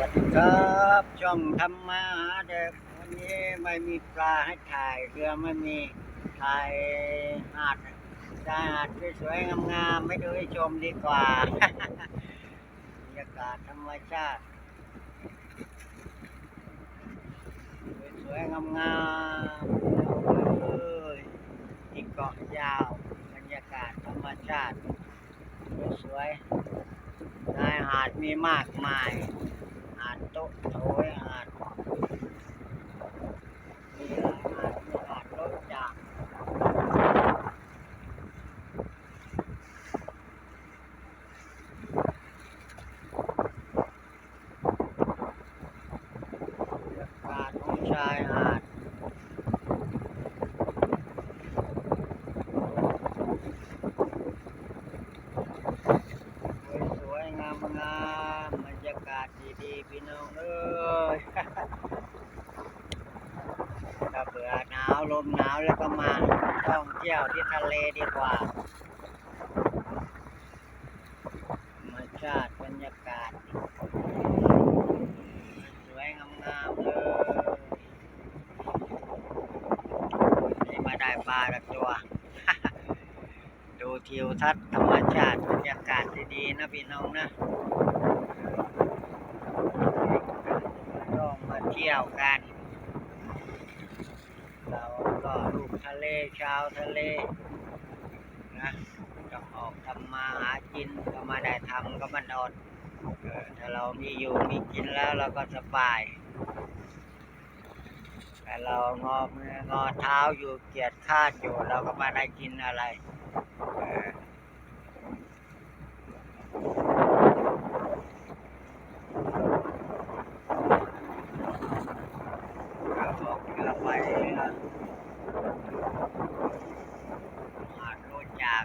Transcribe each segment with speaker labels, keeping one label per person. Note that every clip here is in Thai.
Speaker 1: วัสดีครับช่องทำมาหาเด็กวันนี้ไม่มีปลาให้ถ่ายเรือไม่มีถ่ายหาดชายหาดสวยๆงามๆไม่ดูให้ชมดีกว่าบรรยากาศธรรมชาติสวยๆงามๆเลยที่เกาะยาวบรรยากาศธรรมชาติสวยๆชายหาดมีมากมาย หาดโต๊ะโถยหาดมีหลายหาดมีหาดรถจักรบรรยากาศของชายหาดสวยๆงามบรรยากาศดีๆพี่น้องเอ้ยถ้าเบื่อหนาวลมหนาวแล้วก็มาท่องเที่ยวที่ทะเลดีกว่าธรรมชาติบรรยากาศ สวยงามๆเลยนี่ มาได้ปลาละตัว ดูทิวทัศน์ธรรมชาติบรรยากาศดีๆนะพี่น้องนะต้องมาเที่ยวกัน เราก็ลูกทะเลชาวทะเลนะต้ออกทำมาหากินก็มาได้ทำก็มันอดเออถ้าเรามีอยู่มีกินแล้วเราก็สบาย แต่เรางอมืองอเท้าอยู่เกียจคาดอยู่เราก็มาได้กินอะไรไปรือหาดโรจาก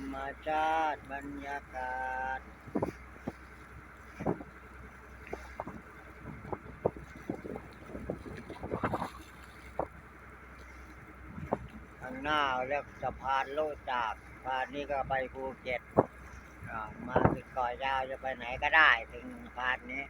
Speaker 1: รรมชาติบรรยากาศ ข้างหน้าเรียกสะพานโลจากสะพานนี้ก็ไปภูเก็ต มาถึงเกาะยาวจะไปไหนก็ได้ถึงสะพานนี้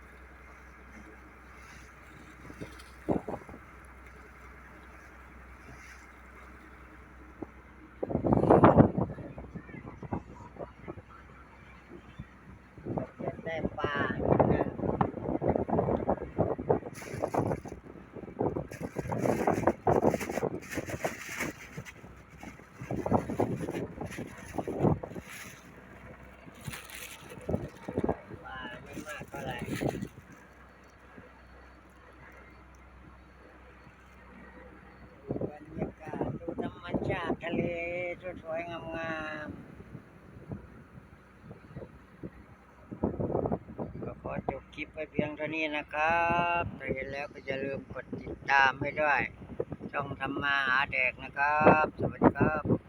Speaker 1: จะได้ปลาเนี่ยปลาไม่มากเท่าไหร่ดู บรรยากาศดูธรรมชาติทะเลสวยๆงามๆก็ขอจบคลิปไปเพียงเท่านี้นะครับถ้าเห็นแล้วก็อย่าลืมกดติดตามให้ด้วย ช่องทำมาหาแดกนะครับ สวัสดีครับ